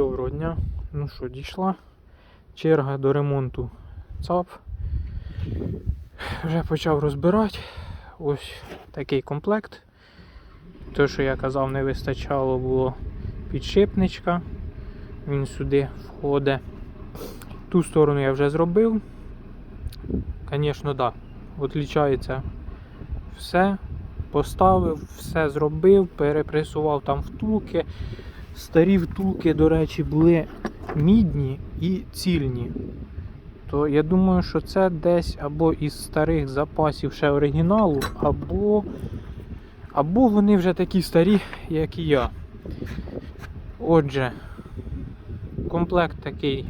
Доброго дня. Ну що, дійшла черга до ремонту ЦАП. Вже почав розбирати. Ось такий комплект. Те, що я казав, не вистачало було підшипничка. Він сюди входить. Ту сторону я вже зробив. Звісно, так. Да. Все. Поставив, все зробив, перепресував там втулки. Старі втулки, до речі, були мідні і цільні. То я думаю, що це десь або із старих запасів ще оригіналу, або, або вони вже такі старі, як і я. Отже, комплект такий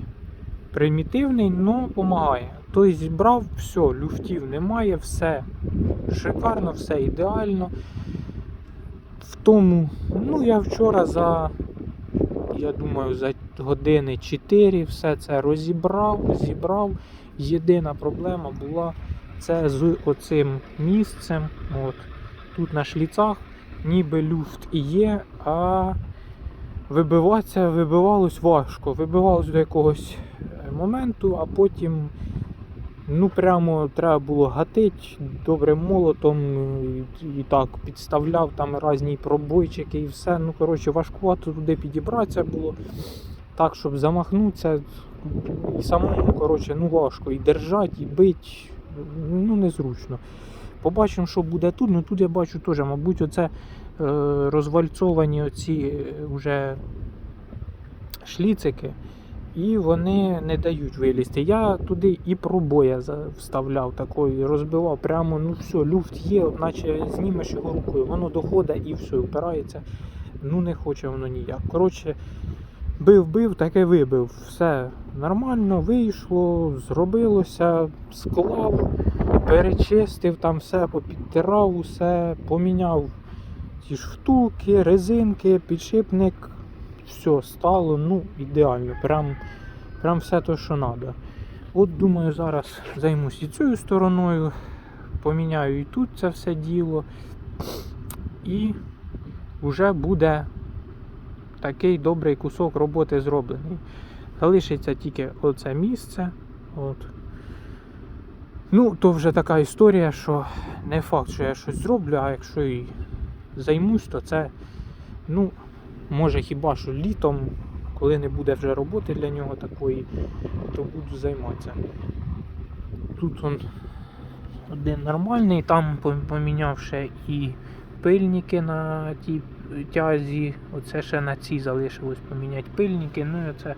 примітивний, але допомагає. Тобто зібрав все, люфтів немає, все шикарно, все ідеально. В тому, ну я вчора за, я думаю, за години 4 все це розібрав, зібрав. Єдина проблема була це з оцим місцем. От, тут на шліцах ніби люфт і є, а вибиватися вибивалось важко. Вибивалось до якогось е, моменту, а потім ну прямо треба було гатить добре молотом і, так підставляв там різні пробойчики і все. Ну коротше важкувато туди підібратися було. Так, щоб замахнутися. І самому коротше, ну важко і держати, і бити, ну незручно. Побачимо, що буде тут. Ну тут я бачу теж, мабуть, оце е, розвальцовані оці е, вже шліцики, і вони не дають вилізти. Я туди і пробоя вставляв такої, розбивав прямо, ну все, люфт є, наче знімеш його рукою, воно доходить і все, впирається. Ну не хоче воно ніяк. Коротше, бив-бив, таке вибив. Все нормально, вийшло, зробилося, склав, перечистив там все, попідтирав усе, поміняв ті ж втулки, резинки, підшипник. Все стало ну, ідеально. Прям, прям все те, що треба. От думаю, зараз займусь і цією стороною, поміняю і тут це все діло. І вже буде такий добрий кусок роботи зроблений. Залишиться тільки оце місце. От. Ну, то вже така історія, що не факт, що я щось зроблю, а якщо і займусь, то це, ну, може хіба що літом, коли не буде вже роботи для нього такої, то буду займатися. Тут он один нормальний, там поміняв ще і пильники на тій тязі. Оце ще на цій залишилось поміняти пильники. Ну і це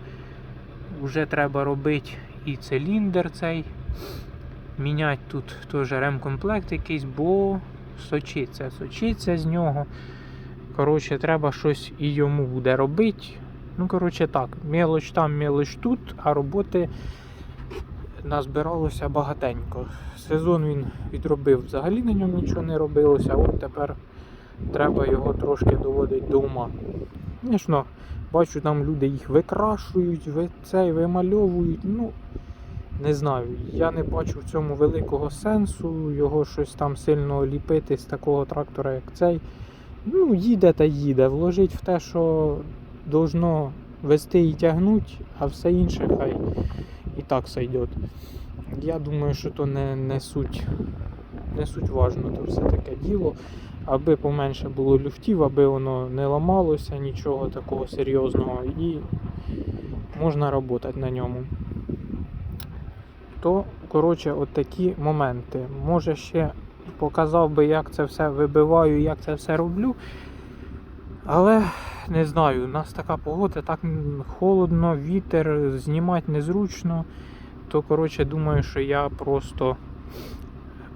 вже треба робити і циліндр цей. Міняти тут теж ремкомплект якийсь, бо сочиться, сочиться з нього. Коротше, треба щось і йому буде робити. Ну, коротше, так, мелоч там, мелоч тут, а роботи назбиралося багатенько. Сезон він відробив, взагалі на ньому нічого не робилося, от тепер треба його трошки доводити до ума. Звісно, бачу, там люди їх викрашують, ви цей вимальовують. Ну, не знаю, я не бачу в цьому великого сенсу, його щось там сильно ліпити з такого трактора, як цей. Ну, їде та їде. Вложить в те, що должно вести і тягнути, а все інше хай і так сойдет. Я думаю, що то не, не суть не суть важно, то все таке діло. Аби поменше було люфтів, аби воно не ламалося, нічого такого серйозного, і можна працювати на ньому. То, коротше, от такі моменти. Може ще показав би, як це все вибиваю, як це все роблю. Але не знаю, у нас така погода, так холодно, вітер, знімати незручно. То, коротше, думаю, що я просто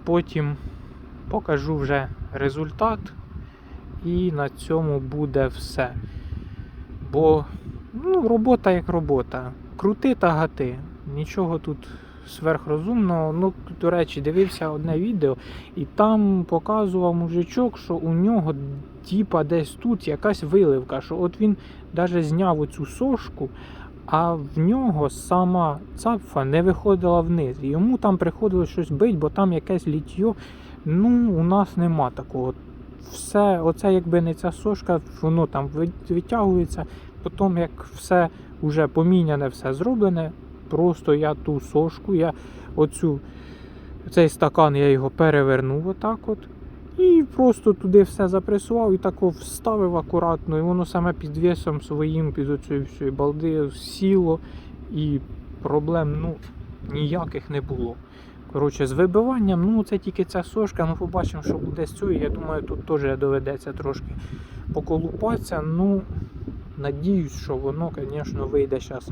потім покажу вже результат, і на цьому буде все. Бо ну, робота як робота. Крути та гати. Нічого тут сверхрозумного. Ну, до речі, дивився одне відео, і там показував мужичок, що у нього типа десь тут якась виливка, що от він навіть зняв оцю сошку, а в нього сама цапфа не виходила вниз. Йому там приходилось щось бить, бо там якесь літьо. Ну, у нас нема такого. Все, оце якби не ця сошка, воно там витягується, потім як все вже поміняне, все зроблене, просто я ту сошку, я оцю, цей стакан я його перевернув отак от. І просто туди все запресував і тако вставив акуратно, і воно саме під весом своїм, під оцією всією балди сіло, і проблем ну, ніяких не було. Коротше, з вибиванням, ну це тільки ця сошка, ну побачимо, що буде з цією. Я думаю, тут теж доведеться трошки поколупатися. Ну, надіюсь, що воно, звісно, вийде зараз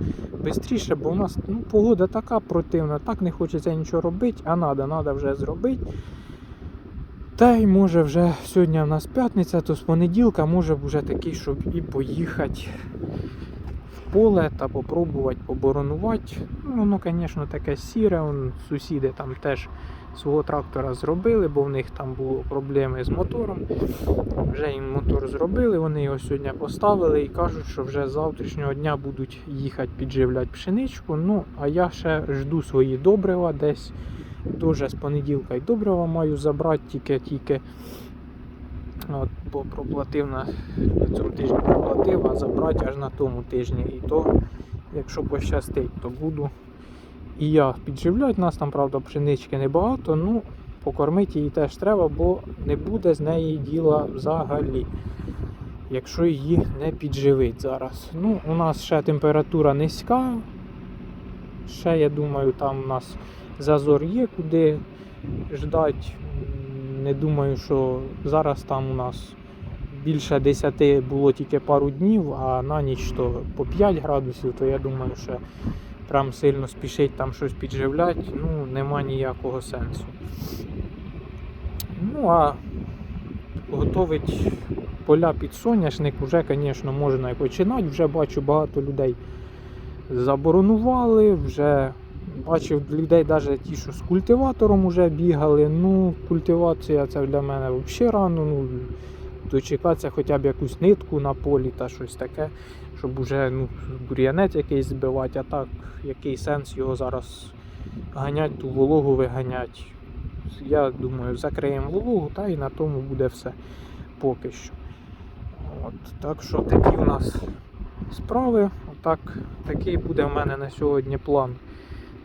швидше, бо у нас ну, погода така противна, так не хочеться нічого робити, а треба, треба вже зробити. Та й може вже сьогодні в нас п'ятниця, то з понеділка може вже такий, щоб і поїхати поле та попробувати поборонувати. Ну, воно, звісно, таке сіре. Он, сусіди там теж свого трактора зробили, бо в них там були проблеми з мотором. Вже їм мотор зробили, вони його сьогодні поставили і кажуть, що вже з завтрашнього дня будуть їхати підживляти пшеничку. Ну, а я ще жду свої добрива десь. Дуже з понеділка й добрива маю забрати, тільки-тільки. От, бо проплатив на на цьому тижні проплатив, а забрати аж на тому тижні. І то, якщо пощастить, то буду. І я підживляти, нас там, правда, пшенички небагато, ну покормити її теж треба, бо не буде з неї діла взагалі. Якщо її не підживить зараз. Ну, у нас ще температура низька. Ще, я думаю, там у нас зазор є куди ждать. Не думаю, що зараз там у нас більше 10 було тільки пару днів, а на ніч то по 5 градусів, то я думаю, що прям сильно спішить там щось підживляти, ну нема ніякого сенсу. Ну а готовить поля під соняшник вже, звісно, можна і починати. Вже бачу багато людей заборонували, вже бачив людей, навіть ті, що з культиватором вже бігали. Ну, культивація це для мене взагалі рано. Ну, дочекатися хоча б якусь нитку на полі та щось таке, щоб уже ну, бур'янець якийсь збивати, а так, який сенс його зараз ганять, ту вологу виганять. Я думаю, закриємо вологу, та і на тому буде все поки що. От, так що такі у нас справи. Отак, такий буде в мене на сьогодні план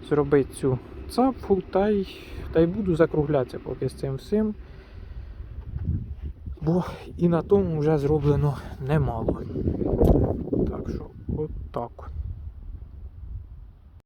зробити цю цапфу, та й, та й буду закруглятися поки з цим всім. Бо і на тому вже зроблено немало. Так що, от так. от.